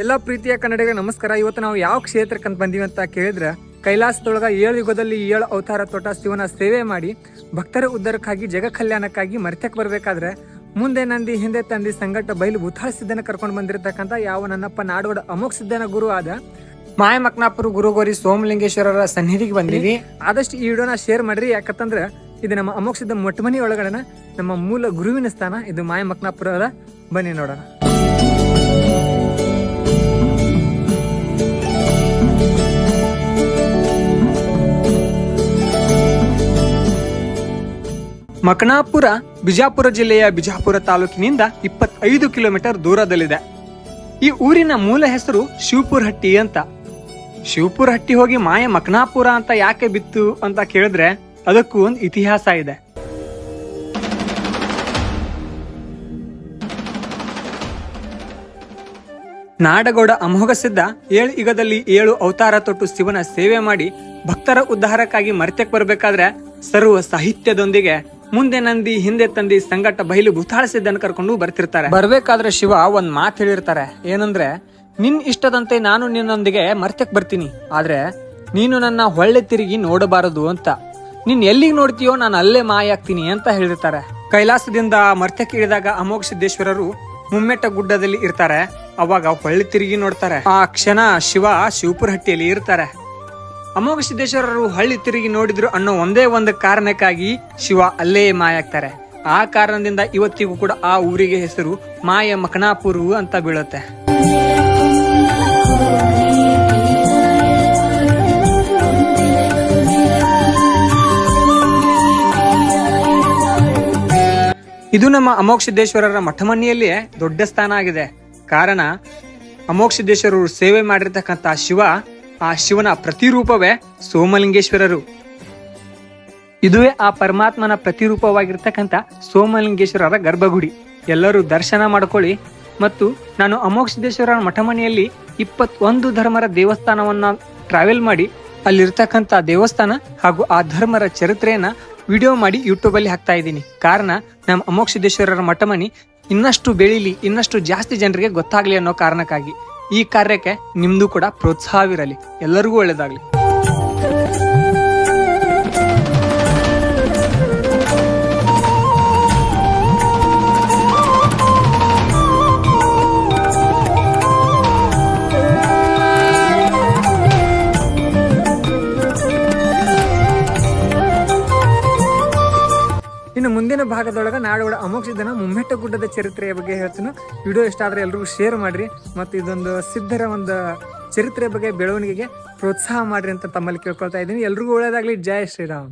ಎಲ್ಲ ಪ್ರೀತಿಯ ಕನ್ನಡಿಗರಿಗೆ ನಮಸ್ಕಾರ. ಇವತ್ತು ನಾವು ಯಾವ ಕ್ಷೇತ್ರಕ್ಕೆ ಅಂತ ಬಂದೀವಿ ಅಂತ ಕೇಳಿದ್ರೆ ಕೈಲಾಸದೊಳಗ ಏಳು ಯುಗದಲ್ಲಿ ಏಳು ಅವತಾರ ತೋಟ ಶಿವನ ಸೇವೆ ಮಾಡಿ ಭಕ್ತರ ಉದ್ಧಾರಕ್ಕಾಗಿ, ಜಗ ಕಲ್ಯಾಣಕ್ಕಾಗಿ ಮರ್ತ್ಯಕ್ಕೆ ಬರಬೇಕಾದ್ರೆ ಮುಂದೆ ನಂದಿ, ಹಿಂದೆ ತಂದಿ ಸಂಗಟ ಬಯಲು ಭೂತಾಳ ಸಿದ್ಧನ ಕರ್ಕೊಂಡು ಬಂದಿರತಕ್ಕಂಥ ಯಾವ ನನ್ನಪ್ಪ ನಾಡೋಡ ಅಮೋಘ ಸಿದ್ಧನ ಗುರು ಆದ ಮಾಯ ಮಕ್ನಾಪುರ ಗುರುಗೋರಿ ಸೋಮಲಿಂಗೇಶ್ವರರ ಸನ್ನಿಧಿಗೆ ಬಂದೀವಿ. ಆದಷ್ಟು ಈ ವಿಡಿಯೋನ ಶೇರ್ ಮಾಡ್ರಿ. ಯಾಕಂತಂದ್ರೆ ಇದು ನಮ್ಮ ಅಮೋಘ ಸಿದ್ಧ ಮೊಟ್ಟಮನಿ ಒಳಗಡೆನ ನಮ್ಮ ಮೂಲ ಗುರುವಿನ ಸ್ಥಾನ ಇದು ಮಾಯ ಮಕ್ನಾಪುರದ ಬನ್ನಿ ನೋಡೋಣ. ಮಕನಾಪುರ, ಬಿಜಾಪುರ ಜಿಲ್ಲೆಯ ಬಿಜಾಪುರ ತಾಲೂಕಿನಿಂದ ಇಪ್ಪತ್ತೈದು ಕಿಲೋಮೀಟರ್ ದೂರದಲ್ಲಿದೆ. ಈ ಊರಿನ ಮೂಲ ಹೆಸರು ಶಿವಪುರ ಹಟ್ಟಿ ಅಂತ. ಶಿವಪುರ ಹಟ್ಟಿ ಹೋಗಿ ಮಾಯ ಮಕನಾಪುರ ಅಂತ ಯಾಕೆ ಬಿತ್ತು ಅಂತ ಕೇಳಿದ್ರೆ ಅದಕ್ಕೂ ಒಂದು ಇತಿಹಾಸ ಇದೆ. ನಾಡಗೌಡ ಅಮೋಘಸಿದ್ದ ಏಳು ಯುಗದಲ್ಲಿ ಏಳು ಅವತಾರ ತೊಟ್ಟು ಶಿವನ ಸೇವೆ ಮಾಡಿ ಭಕ್ತರ ಉದ್ಧಾರಕ್ಕಾಗಿ ಮರ್ತ್ಯಕ್ಕೆ ಬರಬೇಕಾದ್ರೆ ಸರ್ವ ಸಾಹಿತ್ಯದೊಂದಿಗೆ ಮುಂದೆ ನಂದಿ ಹಿಂದೆ ತಂದಿ ಸಂಗಟ ಬಯಲು ಭೂತಾಳಿಸಿದ್ದನ್ನು ಕರ್ಕೊಂಡು ಬರ್ತಿರ್ತಾರೆ. ಬರ್ಬೇಕಾದ್ರೆ ಶಿವ ಒಂದ್ ಮಾತು ಹೇಳಿರ್ತಾರೆ. ಏನಂದ್ರೆ ನಿನ್ ಇಷ್ಟದಂತೆ ನಾನು ನಿನ್ನೊಂದಿಗೆ ಮರ್ತ್ಯಕ್ ಬರ್ತೀನಿ. ಆದ್ರೆ ನೀನು ನನ್ನ ಹೊಳ್ಳೆ ತಿರುಗಿ ನೋಡಬಾರದು ಅಂತ. ನೀನ್ ಎಲ್ಲಿಗೆ ನೋಡ್ತೀಯೋ ನಾನು ಅಲ್ಲೇ ಮಾಯ ಆಗ್ತೀನಿ ಅಂತ ಹೇಳಿರ್ತಾರೆ. ಕೈಲಾಸದಿಂದ ಮರ್ತ್ಯಕ್ಕೆ ಇಳಿದಾಗ ಅಮೋಘ ಸಿದ್ದೇಶ್ವರರು ಮುಮ್ಮೆಟ್ಟ ಗುಡ್ಡದಲ್ಲಿ ಇರ್ತಾರೆ. ಅವಾಗ ಹೊಳ್ಳಿ ತಿರುಗಿ ನೋಡ್ತಾರೆ. ಆ ಕ್ಷಣ ಶಿವ ಶಿವಪುರ ಹಟ್ಟಿಯಲ್ಲಿ ಇರ್ತಾರೆ. ಅಮೋಘ ಸಿದ್ದೇಶ್ವರರು ಹಳ್ಳಿ ತಿರುಗಿ ನೋಡಿದ್ರು ಅನ್ನೋ ಒಂದೇ ಒಂದು ಕಾರಣಕ್ಕಾಗಿ ಶಿವ ಅಲ್ಲೇ ಮಾಯ ಆಗ್ತಾರೆ ಆ ಕಾರಣದಿಂದ ಇವತ್ತಿಗೂ ಕೂಡ ಆ ಊರಿಗೆ ಹೆಸರು ಮಾಯ ಮಕನಾಪುರು ಅಂತ ಬೀಳುತ್ತೆ. ಇದು ನಮ್ಮ ಅಮೋಘ ಸಿದ್ದೇಶ್ವರರ ಮಠಮನಿಯಲ್ಲಿಯೇ ದೊಡ್ಡ ಸ್ಥಾನ ಆಗಿದೆ. ಕಾರಣ, ಅಮೋಘ ಸಿದ್ದೇಶ್ವರರು ಸೇವೆ ಮಾಡಿರ್ತಕ್ಕಂಥ ಶಿವ ಆ ಶಿವನ ಪ್ರತಿರೂಪವೇ ಸೋಮಲಿಂಗೇಶ್ವರರು. ಇದುವೇ ಆ ಪರಮಾತ್ಮನ ಪ್ರತಿರೂಪವಾಗಿರ್ತಕ್ಕಂಥ ಸೋಮಲಿಂಗೇಶ್ವರರ ಗರ್ಭಗುಡಿ. ಎಲ್ಲರೂ ದರ್ಶನ ಮಾಡ್ಕೊಳ್ಳಿ. ಮತ್ತು ನಾನು ಅಮೋಕ್ಷದೇಶ್ವರ ಮಠಮನೆಯಲ್ಲಿ ಇಪ್ಪತ್ತೊಂದು ಧರ್ಮರ ದೇವಸ್ಥಾನವನ್ನ ಟ್ರಾವೆಲ್ ಮಾಡಿ, ಅಲ್ಲಿರ್ತಕ್ಕಂಥ ದೇವಸ್ಥಾನ ಹಾಗೂ ಆ ಧರ್ಮರ ಚರಿತ್ರೆಯನ್ನ ವಿಡಿಯೋ ಮಾಡಿ ಯೂಟ್ಯೂಬ್ ಅಲ್ಲಿ ಹಾಕ್ತಾ ಇದ್ದೀನಿ. ಕಾರಣ, ನಮ್ಮ ಅಮೋಕ್ಷದೇಶ್ವರರ ಮಠಮನಿ ಇನ್ನಷ್ಟು ಬೆಳೀಲಿ, ಇನ್ನಷ್ಟು ಜಾಸ್ತಿ ಜನರಿಗೆ ಗೊತ್ತಾಗ್ಲಿ ಅನ್ನೋ ಕಾರಣಕ್ಕಾಗಿ. ಈ ಕಾರ್ಯಕ್ಕೆ ನಿಮ್ದು ಕೂಡ ಪ್ರೋತ್ಸಾಹವಿರಲಿ ಎಲ್ಲರಿಗೂ ಒಳ್ಳೇದಾಗ್ಲಿ. ಮುಂದಿನ ಭಾಗದೊಳಗೆ ನಾಡೋಡ ಅಮೋಘ ಸಿದ್ಧನ ಮುಮ್ಮೆಟ್ಟ ಗುಡ್ಡದ ಚರಿತ್ರೆಯ ಬಗ್ಗೆ ಹೇಳ್ತೀನಿ. ವಿಡಿಯೋ ಇಷ್ಟ ಆದ್ರೆ ಎಲ್ರಿಗೂ ಶೇರ್ ಮಾಡಿರಿ ಮತ್ತು ಇದೊಂದು ಸಿದ್ಧರ ಒಂದು ಚರಿತ್ರೆ ಬಗ್ಗೆ, ಬೆಳವಣಿಗೆಗೆ ಪ್ರೋತ್ಸಾಹ ಮಾಡ್ರಿ ಅಂತ ತಮ್ಮಲ್ಲಿ ಕೇಳ್ಕೊಳ್ತಾ ಇದ್ದೀನಿ. ಎಲ್ರಿಗೂ ಒಳ್ಳೆಯದಾಗಲಿ ಜೈ ಶ್ರೀರಾಮ್.